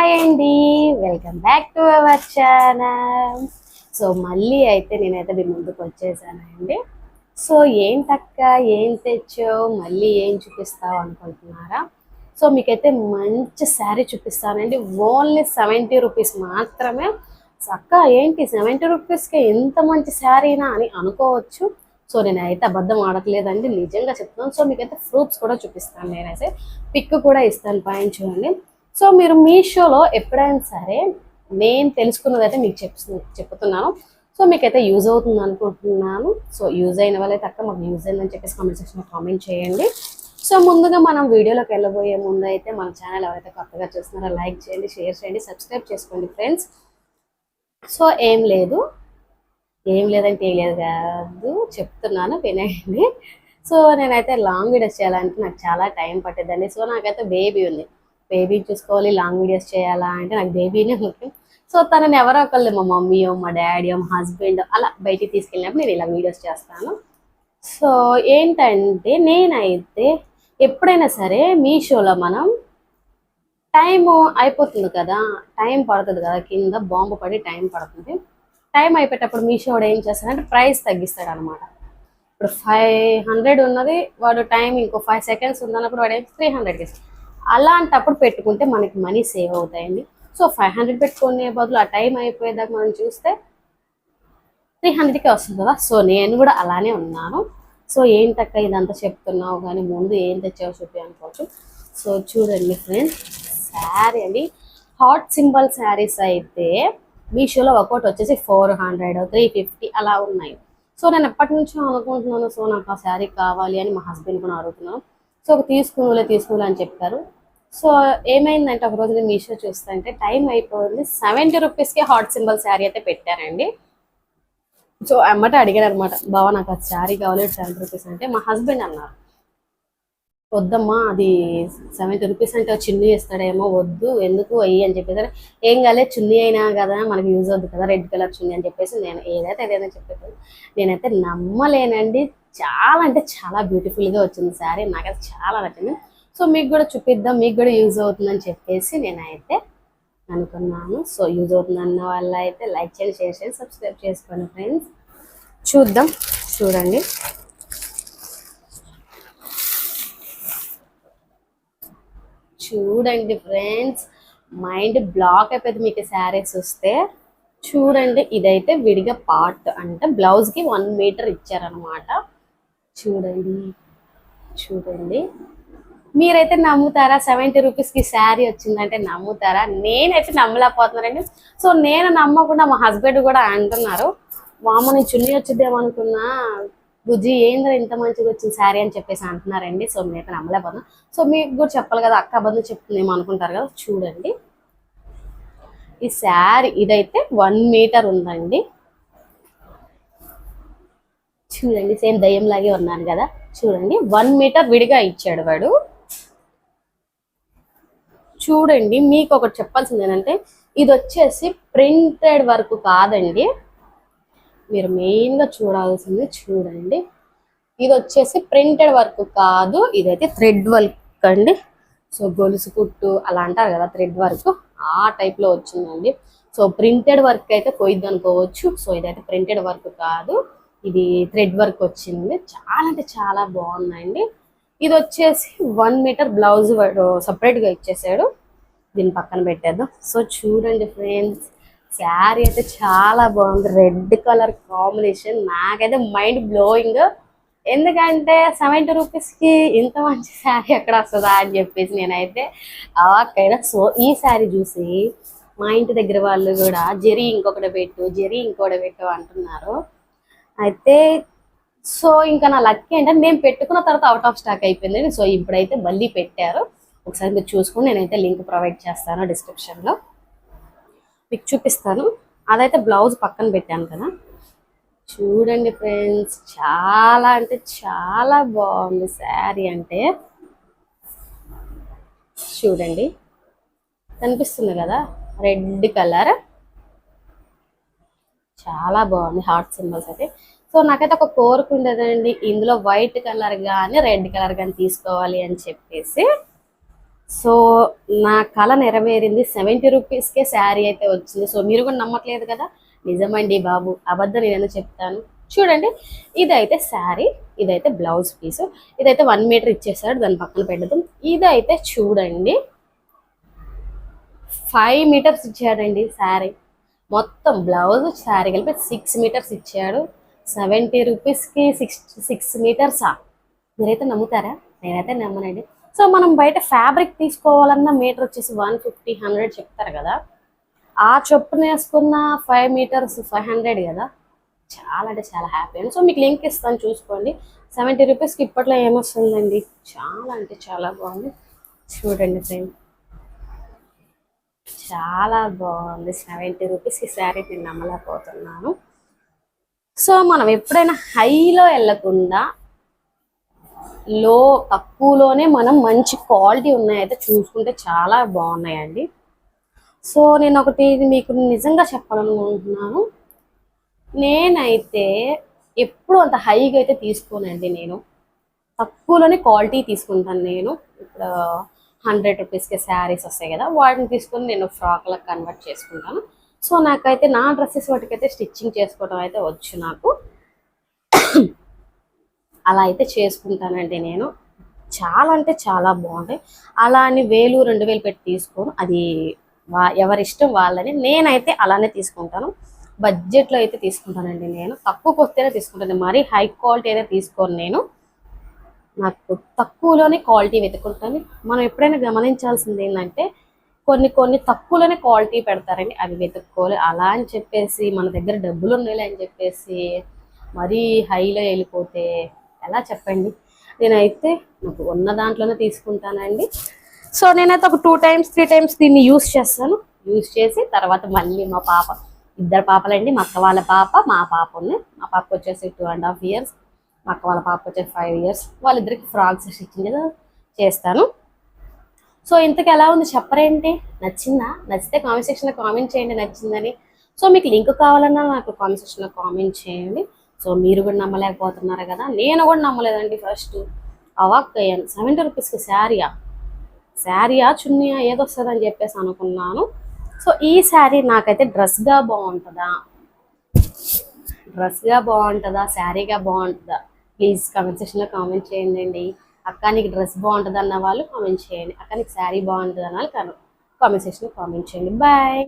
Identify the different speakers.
Speaker 1: Hi అండి. Welcome back to our channel so మళ్ళీ అయితే నేనైతే మీ ముందుకు వచ్చేసానండి. సో ఏం తక్క ఏం తెచ్చావు? మళ్ళీ ఏం చూపిస్తావు అనుకుంటున్నారా? సో మీకైతే మంచి శారీ చూపిస్తానండి. ఓన్లీ సెవెంటీ రూపీస్ మాత్రమే. సో అక్క ఏంటి సెవెంటీ రూపీస్కి ఎంత మంచి శారీనా అని అనుకోవచ్చు. సో నేనైతే అబద్ధం ఆడట్లేదండి. నిజంగా చెప్తున్నాను. సో మీకైతే ప్రూఫ్స్ కూడా చూపిస్తాను నేనైతే. పిక్ కూడా ఇస్తాను పైన చూడండి. సో మీరు మీషోలో ఎప్పుడైనా సరే నేను తెలుసుకున్నదైతే మీకు చెప్తు చెప్తున్నాను. సో మీకైతే యూజ్ అవుతుంది అనుకుంటున్నాను. సో యూజ్ అయిన వాళ్ళైతే అక్క మాకు యూజ్ అయిందని చెప్పేసి కామెంట్ సెక్షన్లో కామెంట్ చేయండి. సో ముందుగా మనం వీడియోలోకి వెళ్ళబోయే ముందు అయితే మన ఛానల్ ఎవరైతే కొత్తగా చూస్తున్నారో లైక్ చేయండి షేర్ చేయండి సబ్స్క్రైబ్ చేసుకోండి ఫ్రెండ్స్ సో ఏం లేదు. ఏం లేదంటే ఏం లేదు కాదు. చెప్తున్నాను వినేయండి సో నేనైతే లాంగ్ వీడియోస్ చేయాలంటే నాకు చాలా టైం పట్టేదండి. సో నాకైతే బేబీ ఉంది. బేబీ చూసుకోవాలి లాంగ్ వీడియోస్ చేయాలా అంటే నాకు బేబీనే ముఖ్యం. సో తనని ఎవరో ఒకళ్ళు మా మమ్మీయో మా డాడీయో మా హస్బెండ్ అలా బయటికి తీసుకెళ్ళినప్పుడు నేను ఇలా వీడియోస్ చేస్తాను. సో ఏంటంటే నేనైతే ఎప్పుడైనా సరే మీషోలో మనం టైం అయిపోతుంది కదా టైం పడుతుంది కదా కింద బాంబు పడి టైం పడుతుంది. టైం అయిపోయేటప్పుడు మీషో వాడు ఏం చేస్తాడంటే ప్రైస్ తగ్గిస్తాడు అనమాట ఇప్పుడు ఫైవ్ హండ్రెడ్ ఉన్నది వాడు టైం ఇంకో ఫైవ్ సెకండ్స్ ఉందన్నప్పుడు వాడు త్రీ హండ్రెడ్కి ఇస్తాడు. అలాంటప్పుడు పెట్టుకుంటే మనకి మనీ సేవ్ అవుతాయండి. సో ఫైవ్ హండ్రెడ్ పెట్టుకునే బదులు ఆ టైం అయిపోయేదాకా మనం చూస్తే త్రీ హండ్రెడ్కే వస్తుంది కదా. సో నేను కూడా అలానే ఉన్నాను. సో ఏంటక్క ఇదంతా చెప్తున్నావు? కానీ ముందు ఏం తెచ్చావు చెప్పి అనుకోవచ్చు. సో చూడండి ఫ్రెండ్స్ శారీ అండి. హాట్ సింబల్ శారీస్ అయితే మీషోలో ఒక్కోటి వచ్చేసి ఫోర్ హండ్రెడ్ త్రీ ఫిఫ్టీ అలా ఉన్నాయి. సో నేను ఎప్పటి నుంచో అనుకుంటున్నాను సో నాకు ఆ శారీ కావాలి అని మా హస్బెండ్ కూడా అడుగుతున్నాను సో ఒక తీసుకునిలే అని చెప్పారు. సో ఏమైందంటే ఒక రోజు నేను మీషో చూస్తుంటే టైం అయిపోయింది. సెవెంటీ రూపీస్కి హాట్ సింబల్ శారీ అయితే పెట్టారండి. సో అమ్మట అడిగారు అనమాట బావ నాకు ఆ శారీ కావాలి సెవెంటీ రూపీస్ అంటే. మా హస్బెండ్ అన్నారు వద్దమ్మా అది సెవెంటీ రూపీస్ అంటే చున్నీ వేస్తాడేమో వద్దు ఎందుకు అయ్యి? అని చెప్పేసి ఏం కాలే చున్నీ అయినా కదా మనకి యూజ్ అవుద్ది కదా రెడ్ కలర్ చున్నీ అని చెప్పేసి నేను ఏదైతే ఏదైనా చెప్పేది నేనైతే నమ్మలేనండి. చాలా అంటే చాలా బ్యూటిఫుల్గా వచ్చింది శారీ నాకైతే చాలా నచ్చింది. సో మీకు కూడా చూపిద్దాం మీకు కూడా యూజ్ అవుతుందని చెప్పేసి నేనైతే అనుకున్నాను. సో యూజ్ అవుతుంది అన్న వాళ్ళ అయితే లైక్ చేయండి షేర్ చేయండి సబ్స్క్రైబ్ చేసుకోండి ఫ్రెండ్స్. చూద్దాం చూడండి. చూడండి ఫ్రెండ్స్ మైండ్ బ్లాక్ అయిపోయింది మీకు శారీస్ వస్తే. చూడండి ఇదైతే విడిగా పార్ట్ అంటే బ్లౌజ్కి వన్ మీటర్ ఇచ్చారనమాట చూడండి చూడండి. మీరైతే నమ్ముతారా? సెవెంటీ రూపీస్కి శారీ వచ్చిందంటే నమ్ముతారా? నేనైతే నమ్మలేకపోతున్నానండి. సో నేను నమ్మకుండా మా హస్బెండ్ కూడా అంటున్నారు మామూలు చున్నీ వచ్చిద్దేమనుకున్నా? బుజ్జి ఏంద్ర ఇంత మంచిగా వచ్చింది శారీ అని చెప్పేసి అంటున్నారండి. సో నేనైతే నమ్మలేకపోతున్నా. సో మీకు కూడా చెప్పాలి కదా అక్క బదులు చెప్తుందేమో అనుకుంటారు కదా చూడండి. ఈ శారీ ఇదైతే వన్ మీటర్ ఉందండి. చూడండి సేమ్ దయ్యంలాగే ఉన్నాను కదా. చూడండి వన్ మీటర్ విడిగా ఇచ్చాడు వాడు. చూడండి మీకు ఒకటి చెప్పాల్సింది ఏంటంటే ఇది వచ్చేసి ప్రింటెడ్ వర్క్ కాదండి. మీరు మెయిన్గా చూడాల్సింది చూడండి. ఇది వచ్చేసి ప్రింటెడ్ వర్క్ కాదు ఇదైతే థ్రెడ్ వర్క్ అండి. సో గొలుసు కుట్టు అలా అంటారు కదా థ్రెడ్ వర్క్ ఆ టైప్లో వచ్చిందండి. సో ప్రింటెడ్ వర్క్ అయితే పోయిద్ది అనుకోవచ్చు. సో ఇదైతే ప్రింటెడ్ వర్క్ కాదు. ఇది థ్రెడ్ వర్క్ వచ్చింది. చాలా అంటే చాలా బాగుందండి ఇది వచ్చేసి వన్ మీటర్ బ్లౌజ్ సపరేట్గా ఇచ్చేసాడు. దీని పక్కన పెట్టేద్దాం. సో చూడండి ఫ్రెండ్స్ శారీ అయితే చాలా బాగుంది. రెడ్ కలర్ కాంబినేషన్ నాకైతే మైండ్ బ్లోయింగ్ ఎందుకంటే సెవెంటీ రూపీస్కి ఇంత మంచి శారీ ఎక్కడ వస్తుందా అని చెప్పేసి నేనైతే అవాక్కైనా సో ఈ శారీ చూసి మా ఇంటి దగ్గర వాళ్ళు కూడా జెరీ ఇంకొకటి పెట్టు జెరీ ఇంకొకటి పెట్టు అంటున్నారు. అయితే సో ఇంకా నా లక్కీ అంటే నేను పెట్టుకున్న తర్వాత అవుట్ ఆఫ్ స్టాక్ అయిపోయింది. సో ఇప్పుడైతే మళ్ళీ పెట్టారు. ఒకసారి మీరు చూసుకుని నేనైతే లింక్ ప్రొవైడ్ చేస్తాను డిస్క్రిప్షన్లో మీకు చూపిస్తాను. అదైతే బ్లౌజ్ పక్కన పెట్టాను కదా. చూడండి ఫ్రెండ్స్ చాలా అంటే చాలా బాగుంది శారీ అంటే. చూడండి. కనిపిస్తుంది కదా? Red colour. చాలా బాగుంది. హార్ట్ సింబల్స్ అయితే. సో నాకైతే ఒక కోరిక ఉండేదండి. ఇందులో వైట్ కలర్ కానీ రెడ్ కలర్ కానీ తీసుకోవాలి అని చెప్పేసి. సో నా కళ నెరవేరింది. సెవెంటీ రూపీస్కే శారీ అయితే వచ్చింది. సో మీరు కూడా నమ్మట్లేదు కదా? నిజమండి బాబు. అబద్ధం నేను చెప్తాను? చూడండి. ఇదైతే శారీ. ఇదైతే బ్లౌజ్ పీస్. ఇదైతే వన్ మీటర్ ఇచ్చేసాడు. దాని పక్కన పెడదాం. ఇదైతే చూడండి. ఫైవ్ మీటర్స్ ఇచ్చాడండి శారీ. మొత్తం బ్లౌజ్ శారీ కలిపి సిక్స్ మీటర్స్ ఇచ్చాడు. సెవెంటీ రూపీస్కి సిక్స్ సిక్స్ మీటర్సా? మీరైతే నమ్ముతారా? నేనైతే నమ్మనండి. సో మనం బయట ఫ్యాబ్రిక్ తీసుకోవాలన్న మీటర్ వచ్చేసి వన్ ఫిఫ్టీ హండ్రెడ్ చెప్తారు కదా? ఆ చొప్పున వేసుకున్న ఫైవ్ మీటర్స్ ఫైవ్ హండ్రెడ్ కదా? చాలా అంటే చాలా హ్యాపీ అండి. సో మీకు లింక్ ఇస్తాను చూసుకోండి. సెవెంటీ రూపీస్కి ఇప్పట్లో ఏమొస్తుందండి? చాలా అంటే చాలా బాగుంది. చూడండి ఫ్రెండ్. చాలా బాగుంది. సెవెంటీ రూపీస్కి శారీ నేను నమ్మలేకపోతున్నాను. సో మనం ఎప్పుడైనా హైలో వెళ్ళకుండా లో తక్కువలోనే మనం మంచి క్వాలిటీ ఉన్నాయైతే చూసుకుంటే చాలా బాగున్నాయండి. సో నేను ఒకటి మీకు నిజంగా చెప్పాలనుకుంటున్నాను. నేనైతే ఎప్పుడు అంత హైగా అయితే తీసుకోనండి నేను. తక్కువలోనే క్వాలిటీ తీసుకుంటాను నేను. ఇప్పుడు హండ్రెడ్ రూపీస్కి శారీస్ వస్తాయి కదా వాటిని తీసుకొని నేను ఫ్రాక్లకు కన్వర్ట్ చేసుకుంటాను. సో నాకైతే నా డ్రెస్సెస్ వాటికైతే స్టిచ్చింగ్ చేసుకోవడం అయితే వచ్చు నాకు. అలా అయితే చేసుకుంటానండి నేను. చాలా అంటే చాలా బాగుంటాయి. అలా అని వేలు రెండు వేలు పెట్టి తీసుకోను. అది వా ఎవరి ఇష్టం వాళ్ళని నేనైతే అలానే తీసుకుంటాను. బడ్జెట్లో అయితే తీసుకుంటానండి నేను. తక్కువకి వస్తేనే తీసుకుంటాను. మరీ హై క్వాలిటీ అయితే తీసుకోను నేను. నాకు తక్కువలోనే క్వాలిటీ వెతుకుంటాను మనం ఎప్పుడైనా గమనించాల్సింది ఏంటంటే కొన్ని కొన్ని తక్కువలోనే క్వాలిటీ పెడతారండి. అవి వెతుక్కోవాలి. అలా అని చెప్పేసి మన దగ్గర డబ్బులు ఉన్నాయి అని చెప్పేసి మరీ హైలో వెళ్ళిపోతే ఎలా చెప్పండి? నేనైతే నాకు ఉన్న దాంట్లోనే తీసుకుంటానండి. సో నేనైతే ఒక టూ టైమ్స్ త్రీ టైమ్స్ దీన్ని యూస్ చేస్తాను. యూస్ చేసి తర్వాత మళ్ళీ మా పాప ఇద్దరు పాపలండి. మా అక్క వాళ్ళ పాప మా పాప ఉంది. మా పాపకు వచ్చేసి టూ అండ్ హాఫ్ ఇయర్స్ మా అక్క వాళ్ళ పాప వచ్చేసి ఫైవ్ ఇయర్స్ వాళ్ళిద్దరికి ఫ్రాక్స్ స్టిచ్చింగ్ చేస్తాను. సో ఇంతకు ఎలా ఉంది? చెప్పరేంటి? నచ్చిందా? నచ్చితే కామెంట్ సెక్షన్లో కామెంట్ చేయండి నచ్చిందని. సో మీకు లింక్ కావాలన్నా నాకు కామెంట్ సెక్షన్లో కామెంట్ చేయండి. సో మీరు కూడా నమ్మలేకపోతున్నారు కదా? నేను కూడా నమ్మలేదండి ఫస్ట్ అవాక్ అయ్యాను. సెవెంటీ రూపీస్కి శారీయా శారీయా చున్నీయా? ఏదో వస్తుందని చెప్పేసి అనుకున్నాను. సో ఈ శారీ నాకైతే డ్రెస్గా బాగుంటుందా? డ్రెస్గా బాగుంటుందా? శారీగా బాగుంటుందా? ప్లీజ్ కామెంట్ సెక్షన్లో కామెంట్ చేయండి అక్క నీకు డ్రెస్ బాగుంటుంది అన్న వాళ్ళు కామెంట్ చేయండి. అక్క నీకు శారీ బాగుంటుంది అన్న వాళ్ళు కామెంట్ సెక్షన్లో కామెంట్ చేయండి. బాయ్